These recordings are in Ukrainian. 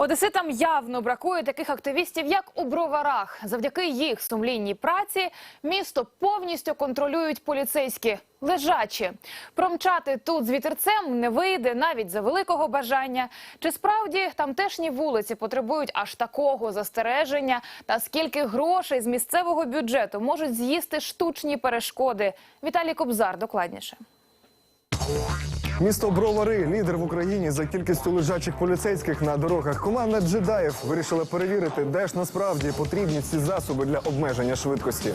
Одеситам явно бракує таких активістів, як у броварах. Завдяки їх сумлінній праці місто повністю контролюють поліцейські лежачі. Промчати тут з вітерцем не вийде навіть за великого бажання. Чи справді тамтешні вулиці потребують аж такого застереження? Та скільки грошей з місцевого бюджету можуть з'їсти штучні перешкоди? Віталій Кобзар докладніше. Місто Бровари лідер в Україні за кількістю лежачих поліцейських на дорогах. Команда джедаїв вирішила перевірити, де ж насправді потрібні ці засоби для обмеження швидкості.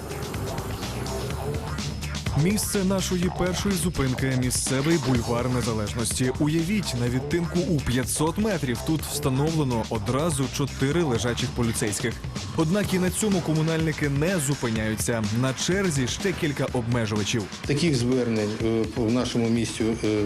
Місце нашої першої зупинки місцевий бульвар незалежності. Уявіть, на відтинку у 500 метрів тут встановлено одразу чотири лежачих поліцейських. Однак і на цьому комунальники не зупиняються. На черзі ще кілька обмежувачів. Таких звернень е, в нашому місті е,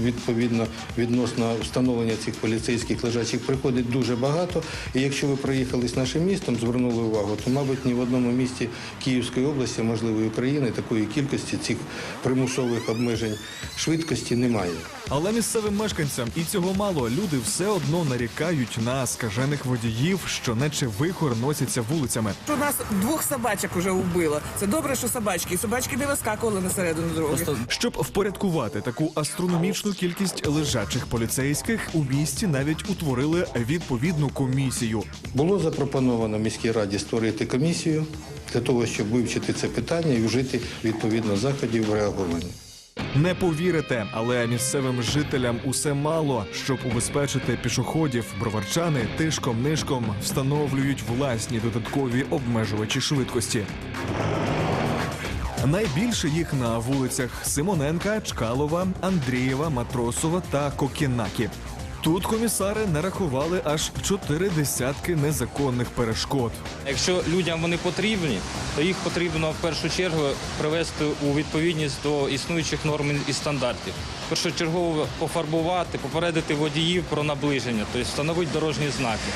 відповідно відносно встановлення цих поліцейських лежачих приходить дуже багато. І якщо ви проїхались нашим містом, звернули увагу, то мабуть ні в одному місті Київської області, можливо, України, такої кількості цих примусових обмежень швидкості немає. Але місцевим мешканцям і цього мало. Люди все одно нарікають на скажених водіїв, що наче вихор носяться вулицями. У нас двох собачок вже вбило. Це добре, що собачки. І собачки не вискакували на середину дороги. Щоб впорядкувати таку астрономічну кількість лежачих поліцейських, у місті навіть утворили відповідну комісію. Було запропоновано міській раді створити комісію для того, щоб вивчити це питання і вжити відповідно заходів в реагуванні. Не повірите, але місцевим жителям усе мало, щоб убезпечити пішоходів. Броварчани тишком нишком встановлюють власні додаткові обмежувачі швидкості. Найбільше їх на вулицях Симоненка, Чкалова, Андрієва, Матросова та Кокінакі. Тут комісари нарахували аж чотири десятки незаконних перешкод. Якщо людям вони потрібні, то їх потрібно в першу чергу привести у відповідність до існуючих норм і стандартів. Першочергово пофарбувати, попередити водіїв про наближення, тобто встановити дорожні знаки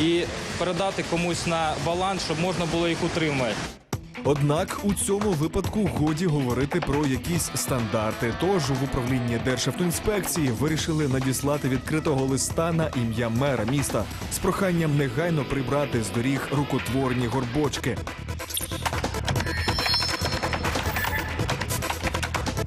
і передати комусь на баланс, щоб можна було їх утримати. Однак у цьому випадку годі говорити про якісь стандарти. Тож в управлінні Державтоінспекції вирішили надіслати відкритого листа на ім'я мера міста з проханням негайно прибрати з доріг рукотворні горбочки.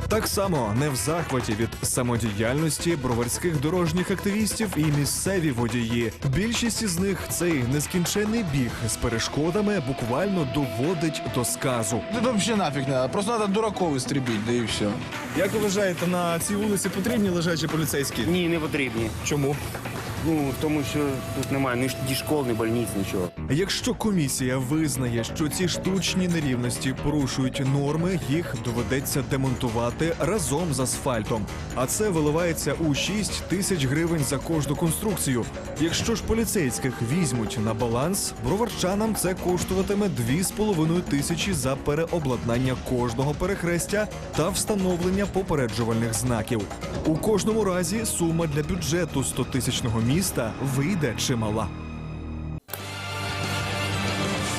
Так само не в захваті від самодіяльності броварських дорожніх активістів і місцеві водії. Більшість із них цей нескінченний біг з перешкодами буквально доводить до сказу. Не взагалі нафіг не. Просто треба дураков істрібити, да і все. Як ви вважаєте, на цій вулиці потрібні лежачі поліцейські? Ні, не потрібні. Чому? Ну тому що тут немає ні, школ, ні больниць, нічого. Якщо комісія визнає, що ці штучні нерівності порушують норми, їх доведеться демонтувати разом з асфальтом. А це виливається у 6 тисяч гривень за кожну конструкцію. Якщо ж поліцейських візьмуть на баланс, броварчанам це коштуватиме 2,5 тисячі за переобладнання кожного перехрестя та встановлення попереджувальних знаків. У кожному разі сума для бюджету 100-тисячного міста вийде чимала.